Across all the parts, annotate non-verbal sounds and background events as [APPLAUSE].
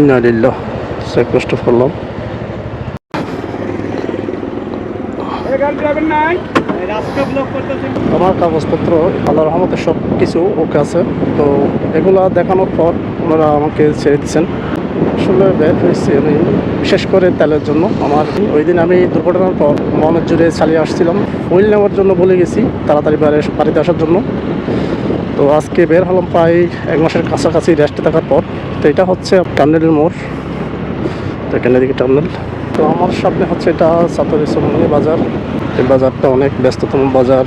ইন্নালিল্লাহ check কষ্ট করলাম। আমার কাগজপত্র আল্লাহ রহমতে সব কিছু ওকে আছে। তো এগুলা দেখানোর পর ওনারা আমাকে ছেড়ে দিচ্ছেন। আসলে বের হয়েছে আমি বিশেষ করে তেলের জন্য। আমার ওই দিন আমি দুর্ঘটনার পর মনের জুড়ে চালিয়ে আসছিলাম। হুইল নেওয়ার জন্য বলে গেছি, তাড়াতাড়ি বাড়ি বাড়িতে আসার জন্য। তো আজকে বের হলাম প্রায় এক মাসের কাছাকাছি রেস্টে থাকার পর। তো এটা হচ্ছে টার্নেলের মোড়। তো এখানে দিকে টার্নেল তো আমার সামনে হচ্ছে এটা সাতরি সোমনি বাজার। এই বাজারটা অনেক ব্যস্ততম বাজার।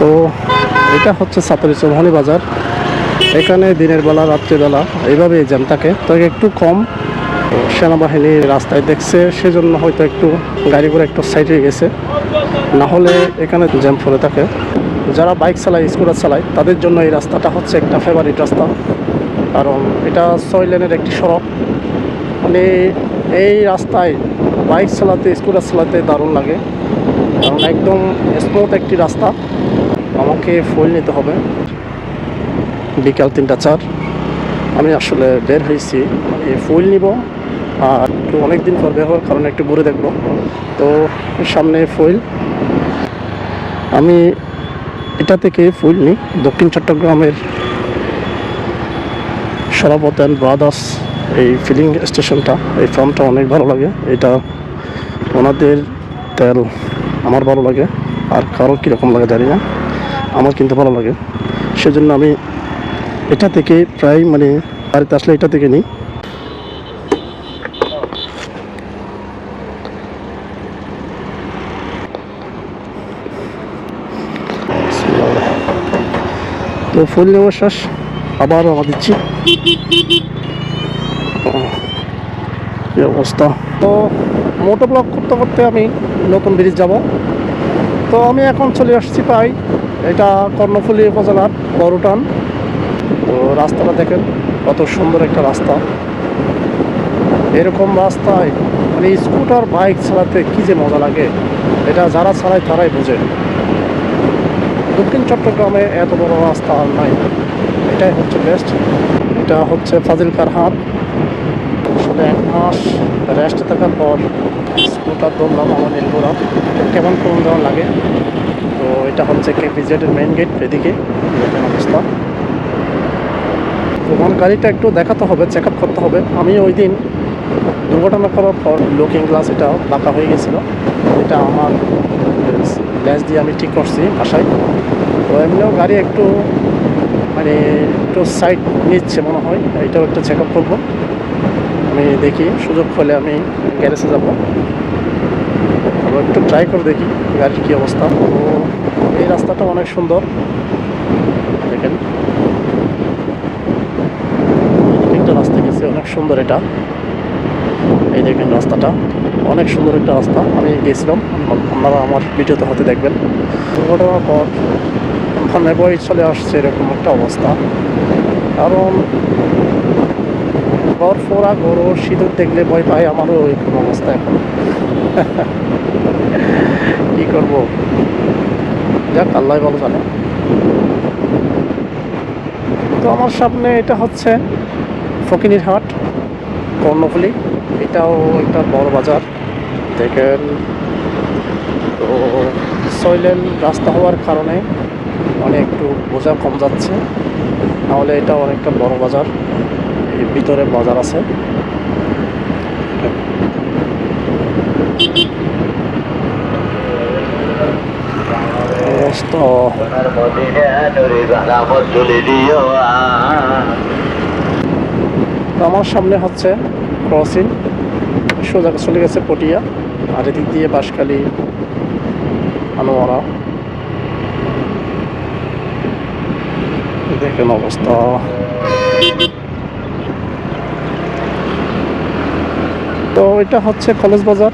তো এটা হচ্ছে সাতরি চৌহানি বাজার। এখানে দিনের বেলা রাত্রিবেলা এইভাবে জ্যাম থাকে। তো একটু কম। সেনাবাহিনী রাস্তায় দেখছে, সেজন্য হয়তো একটু গাড়ি করে একটু সাইডে গেছে। না হলে এখানে জ্যাম পড়ে থাকে। যারা বাইক চালায়, স্কুটার চালায়, তাদের জন্য এই রাস্তাটা হচ্ছে একটা ফেভারিট রাস্তা। কারণ এটা ছয় লেনের একটি সড়ক। মানে এই রাস্তায় বাইক চালাতে, স্কুটার চালাতে দারুণ লাগে। কারণ একদম স্মুথ একটি রাস্তা। আমাকে ফুল নিতে হবে। বিকাল তিনটা চার। আমি আসলে বের হয়েছি। এই ফুল নিব। আর একটু অনেক দিন পর বের হওয়ার কারণে একটু ঘুরে দেখব। তো সামনে ফুল আমি এটা থেকে ফুল নিই। দক্ষিণ চট্টগ্রামের সরাবত অ্যান্ড ব্রাদার্স এই ফিলিং স্টেশনটা এই ফার্মটা অনেক ভালো লাগে। এটা ওনাদের তেল আমার ভালো লাগে। আর কারও কীরকম লাগে জানি না। আমার কিন্তু ভালো লাগে। সেজন্য আমি এটা থেকে প্রায় মানে বাড়িতে আসলে এটা থেকে নিই। তো ফুল নেওয়া শেষ। আবার রওনা দিচ্ছি অবস্থা। তো মোটো ব্লক করতে করতে আমি নতুন ব্রিজ যাব। তো আমি এখন চলে আসছি প্রায় এটা কর্ণফুলী উপজেলার বড়টান। তো রাস্তাটা দেখেন, কত সুন্দর একটা রাস্তা। এরকম রাস্তায় মানে স্কুটার বাইক চালাতে কী যে মজা লাগে, এটা যারা চালায় তারাই বোঝে। দক্ষিণ চট্টগ্রামে এত বড় রাস্তা আর নাই। এটাই হচ্ছে বেস্ট এটা হচ্ছে ফাজিলকার হাট। আসলে এক মাস রেস্ট থাকার পর স্কুটার ধরলাম আমার নীলপুরা কেমন কেমন যেমন লাগে? তো এটা হচ্ছে কেপিজেডের মেইন গেট এদিকে। দেখেন অবস্থা। তো আমার গাড়িটা একটু দেখাতে হবে চেক আপ করতে হবে। আমি ওই দিন দুর্ঘটনা করার পর লুকিং গ্লাস এটা বাঁকা হয়ে গেছিল। এটা আমার ল্যাস দিয়ে আমি ঠিক করছি বাসায়। তো এমনিও গাড়ি একটু মানে একটু সাইড নিচ্ছে মনে হয়, এটাও একটু চেক আপ করব। আমি দেখি, সুযোগ হলে আমি গ্যারেজে যাব। আবার একটু ট্রাই করে দেখি গাড়ির কী অবস্থা। তো এই রাস্তাটা অনেক সুন্দর। দেখেন। একটা রাস্তা গেছে, অনেক সুন্দর এটা। এই দেখেন রাস্তাটা। অনেক সুন্দর একটা রাস্তা। আমি গিয়েছিলাম আপনারা আমার ভিডিওতে হতে দেখবেন। দুর্ঘটনার পর ওখানে বই চলে আসছে এরকম একটা অবস্থা। কারণ ঘর ফোরা গরু, সিঁদুর দেখলে ভয় পায়, আমারও এরকম অবস্থা এখন। [LAUGHS] কি করব? যাক, আল্লাহ ভালো জানে। তো আমার সামনে এটা হচ্ছে ফকিনির হাট, কর্ণফুলি। এটাও একটা বড় বাজার। দেখেন, তো সয়লেন রাস্তা হওয়ার কারণে অনেক একটু বোঝা কম যাচ্ছে। নাহলে এটা অনেকটা বড় বাজার। ভিতরে বাজার আছে। আমার সামনে হচ্ছে ক্রসিং। সোজা চলে গেছে পটিয়া। আর এদিক দিয়ে বাঁশখালী, আনোয়ারা। দেখেন অবস্থা তো এটা হচ্ছে কলেজ বাজার।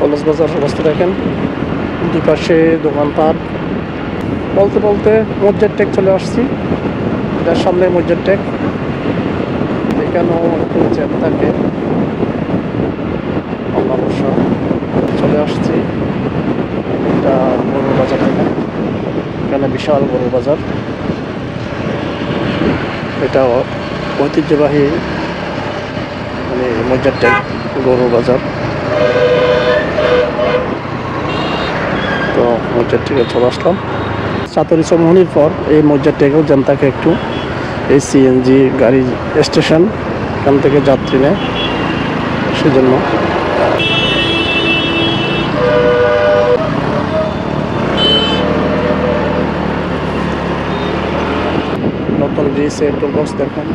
কলেজ বাজার অবস্থা দেখেন। দুই পাশে দোকানপাট। বলতে বলতে মসজিদ টেক চলে আসছি। এটার সামনে মসজিদ টেক। এখানেও জ্যাম থাকে। অমাবস্য চলে আসছি। এটা এখানে বিশাল গরুর বাজার। এটা ঐতিহ্যবাহী মানে মজার ট্যাগ গরু বাজার। তো মজার থেকে চলে আসলাম। চাতরি চৌমনির পর এই মজার ট্যাগেও জনতাকে একটু এই সিএনজি গাড়ি স্টেশন এখান থেকে যাত্রী নেয়। সেজন্য নতুন ব্রিজে টোল বক্স দেখুন।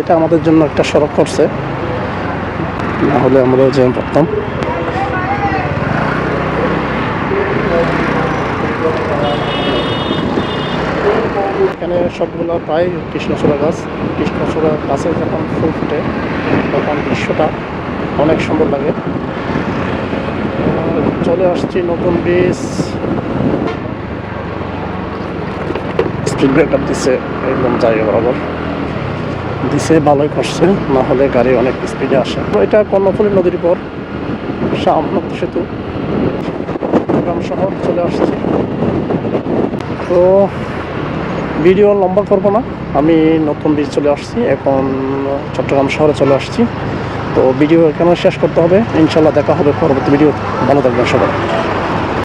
এটা আমাদের জন্য একটা সড়ক করছে। না হলে আমরাও জ্যাম পড়তাম এখানে সবগুলো প্রায় কৃষ্ণচূড়া গাছ। কৃষ্ণচূড়া গাছে যখন ফুল ফুটে, তখন দৃশ্যটা অনেক সুন্দর লাগে। চলে আসছি নতুন ব্রিজ স্পিড ব্রেকার দিছে, একদম জায়গা বরাবর দিছে, ভালোই করছে, না হলে গাড়ি অনেক স্পিডে আসে। এটা কর্ণফুলী নদীর পর শামনক্ত সেতু। চট্টগ্রাম শহর চলে আসছি। তো ভিডিও লম্বা করব না। আমি নতুন ব্রিজ চলে আসছি, এখন চট্টগ্রাম শহরে চলে আসছি। তো ভিডিও এখানে শেষ করতে হবে? ইনশাল্লাহ দেখা হবে পরবর্তী ভিডিও ভালো থাকবেন সবাই।